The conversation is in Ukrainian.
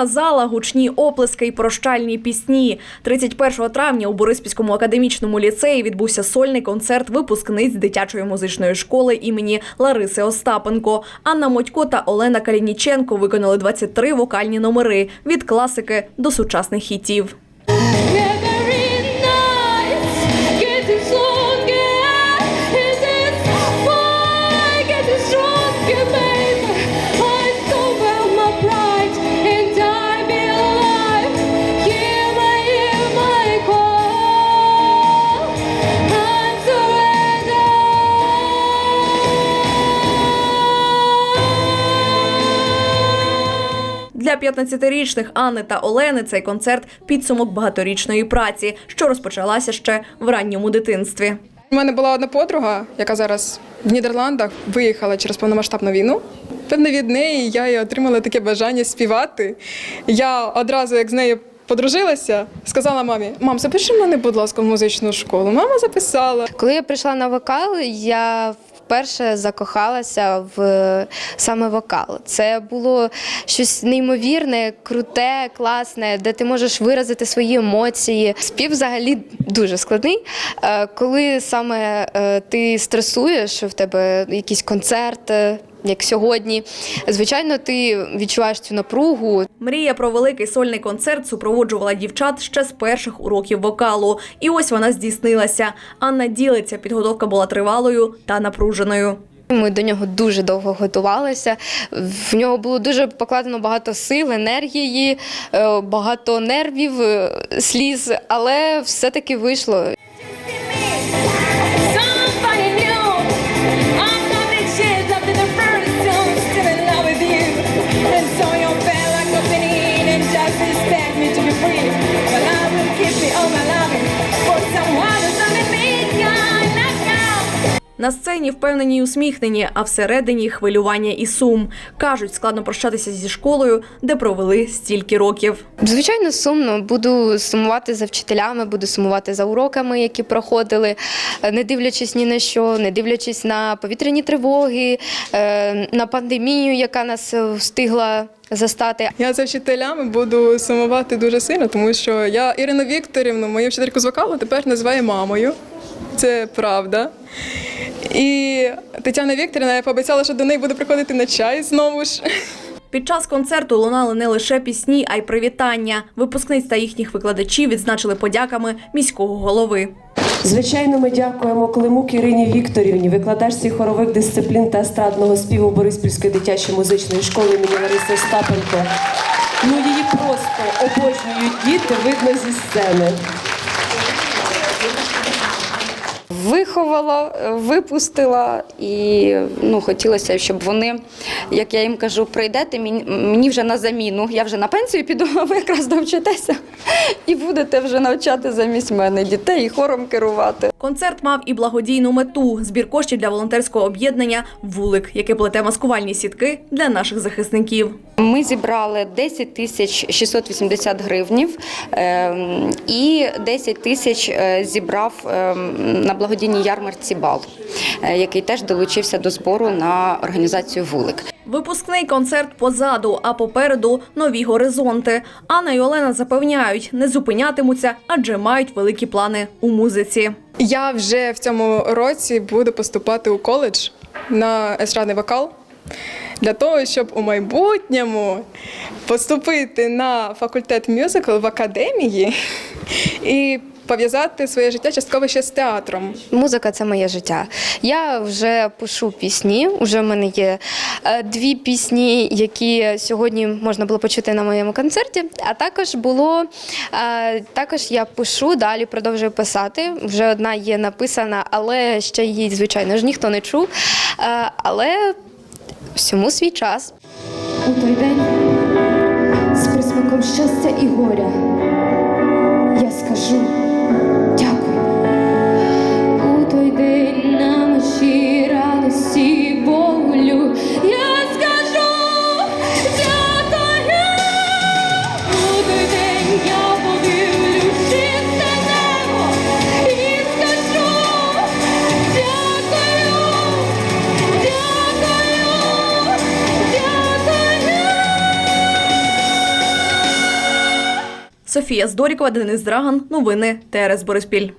Повна зала, гучні оплески і прощальні пісні. 31 травня у Бориспільському академічному ліцеї відбувся сольний концерт випускниць дитячої музичної школи імені Лариси Остапенко. Анна Мотько та Олена Калініченко виконали 23 вокальні номери від класики до сучасних хітів. Для 15-річних Анни та Олени цей концерт підсумок багаторічної праці, що розпочалася ще в ранньому дитинстві. У мене була одна подруга, яка зараз в Нідерландах виїхала через повномасштабну війну. Певне, від неї я і отримала таке бажання співати. Я одразу, як з нею подружилася, сказала мамі: мам, запиши мене, будь ласка, в музичну школу. Мама записала. Коли я прийшла на вокал, я вперше закохалася в саме вокал. Це було щось неймовірне, круте, класне, де ти можеш виразити свої емоції. Спів взагалі дуже складний. Е, Коли саме е, ти стресуєш, в тебе якийсь концерт. Як сьогодні, звичайно, ти відчуваєш цю напругу, Мрія про великий сольний концерт супроводжувала дівчат ще з перших уроків вокалу. І ось вона здійснилася. Анна ділиться, підготовка була тривалою та напруженою. Ми до нього дуже довго готувалися. В нього було дуже покладено багато сил, енергії, е, багато нервів, е, сліз, але все-таки вийшло. На сцені впевнені й усміхнені, а всередині хвилювання і сум. Кажуть, складно прощатися зі школою, де провели стільки років. Звичайно, сумно. Буду сумувати за вчителями, буду сумувати за уроками, які проходили, е, не дивлячись ні на що, не дивлячись на повітряні тривоги, е, на пандемію, яка нас е, встигла застати. Я за вчителями буду сумувати дуже сильно, тому що я Ірину Вікторівну, мою вчительку з вокалу, тепер називаю мамою. Це правда. І Тетяна Вікторівна, я пообіцяла, що до неї буду приходити на чай знову ж. Під час концерту лунали не лише пісні, а й привітання. Випускниць та їхніх викладачів відзначили подяками міського голови. Звичайно, ми дякуємо Климук Ірині Вікторівні, викладачці хорових дисциплін та естрадного співу Бориспільської дитячої музичної школи імені Лариси Остапенко. Ну, її просто обожнюють діти, видно зі сцени. Виховала, е, випустила, і ну, хотілося, щоб вони, як я їм кажу, прийдете мені, вже на заміну. Я вже на пенсію піду, а ви якраз навчитеся і будете вже навчати замість мене дітей і хором керувати. Концерт мав і благодійну мету збір коштів для волонтерського об'єднання Вулик, яке плете маскувальні сітки для наших захисників. Ми зібрали 10 тисяч 680 гривнів ем, і 10 тисяч е, зібрав ем, на благодійній ярмарці бал, е, який теж долучився до збору на організацію Вулик. Випускний концерт позаду, а попереду нові горизонти. Анна і Олена запевняють, не зупинятимуться, адже мають великі плани у музиці. Я вже в цьому році буду поступати у коледж на естрадний вокал для того, щоб у майбутньому поступити на факультет мюзикл в академії і пов'язати своє життя частково ще з театром. Музика це моє життя. Я вже пишу пісні. Уже в мене є е, дві пісні, які сьогодні можна було почути на моєму концерті. А також було е, також я пишу далі, продовжую писати. Вже одна є написана, але ще її, звичайно ж, ніхто не чув. Е, Але всьому свій час. У той день з присмаком щастя і горя Софія Здорікова, Денис Драган. Новини ТРС Бориспіль.